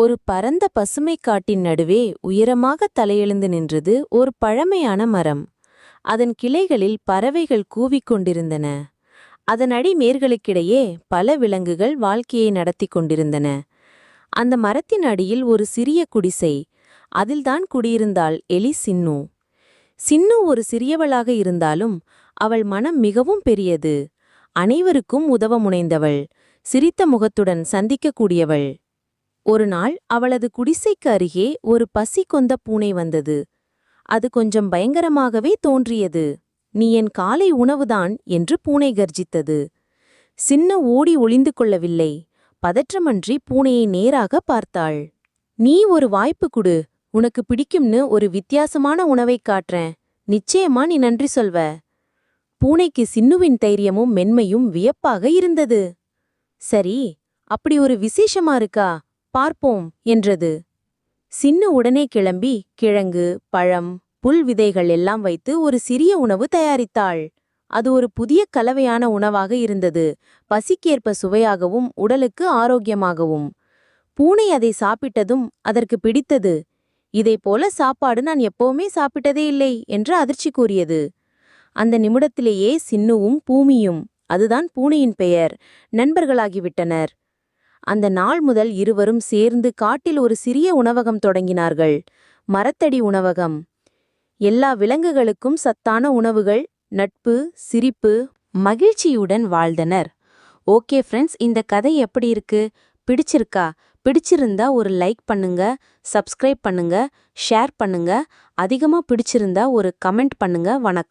ஒரு பரந்த பசுமை காட்டின் நடுவே உயரமாக தலையெழுந்து நின்றது ஒரு பழமையான மரம். அதன் கிளைகளில் பறவைகள் கூவிக் கொண்டிருந்தன. அதன் அடிமேர்களுக்கிடையே பல விலங்குகள் வாழ்க்கையை நடத்திக் கொண்டிருந்தன. அந்த மரத்தின் அடியில் ஒரு சிறிய குடிசை. அதில்தான் குடியிருந்தாள் எலி சின்னு. சின்னு ஒரு சிறியவளாக இருந்தாலும் அவள் மனம் மிகவும் பெரியது. அனைவருக்கும் உதவ முனைந்தவள். சிரித்த முகத்துடன் சந்திக்கக்கூடியவள் ஒரு நாள் அவளது குடிசைக்கு அருகே ஒரு பசி கொந்த பூனை வந்தது. அது கொஞ்சம் பயங்கரமாகவே தோன்றியது. நீ என் காலை உணவுதான் என்று பூனை கர்ஜித்தது. சின்ன ஓடி ஒளிந்து கொள்ளவில்லை. பதற்றமன்றி பூனையை நேராக பார்த்தாள். நீ ஒரு வாய்ப்பு குடு. உனக்கு பிடிக்கும்னு ஒரு வித்தியாசமான உணவைக் காட்டுறேன். நிச்சயமா நீ நன்றி சொல்வ பூனைக்கு சின்னுவின் தைரியமும் மென்மையும் வியப்பாக இருந்தது. சரி அப்படி ஒரு விசேஷமா இருக்கா? பார்ப்போம் என்றது. சின்னு உடனே கிளம்பி கிழங்கு பழம் புல் விதைகள் எல்லாம் வைத்து ஒரு சிறிய உணவு தயாரித்தாள். அது ஒரு புதிய கலவையான உணவாக இருந்தது. பசிக்கேற்ப சுவையாகவும் உடலுக்கு ஆரோக்கியமாகவும். பூனை அதை சாப்பிட்டதும் அதற்கு பிடித்தது. இதைப் போல சாப்பாடு நான் எப்பவுமே சாப்பிட்டதே இல்லை என்று அதிர்ச்சி கூறியது. அந்த நிமிடத்திலேயே சின்னுவும் பூமியும் அதுதான் பூனையின் பெயர் நண்பர்களாகிவிட்டனர். அந்த நாள் முதல் இருவரும் சேர்ந்து காட்டில் ஒரு சிறிய உணவகம் தொடங்கினார்கள். மரத்தடி உணவகம். எல்லா விலங்குகளுக்கும் சத்தான உணவுகள் நட்பு சிரிப்பு மகிழ்ச்சியுடன் வாழ்ந்தனர். ஓகே ஃப்ரெண்ட்ஸ் இந்த கதை எப்படி இருக்கு? பிடிச்சிருக்கா? பிடிச்சிருந்தா ஒரு லைக் பண்ணுங்க சப்ஸ்கிரைப் பண்ணுங்க ஷேர் பண்ணுங்க. அதிகமா பிடிச்சிருந்தா ஒரு கமெண்ட் பண்ணுங்க. வணக்கம்.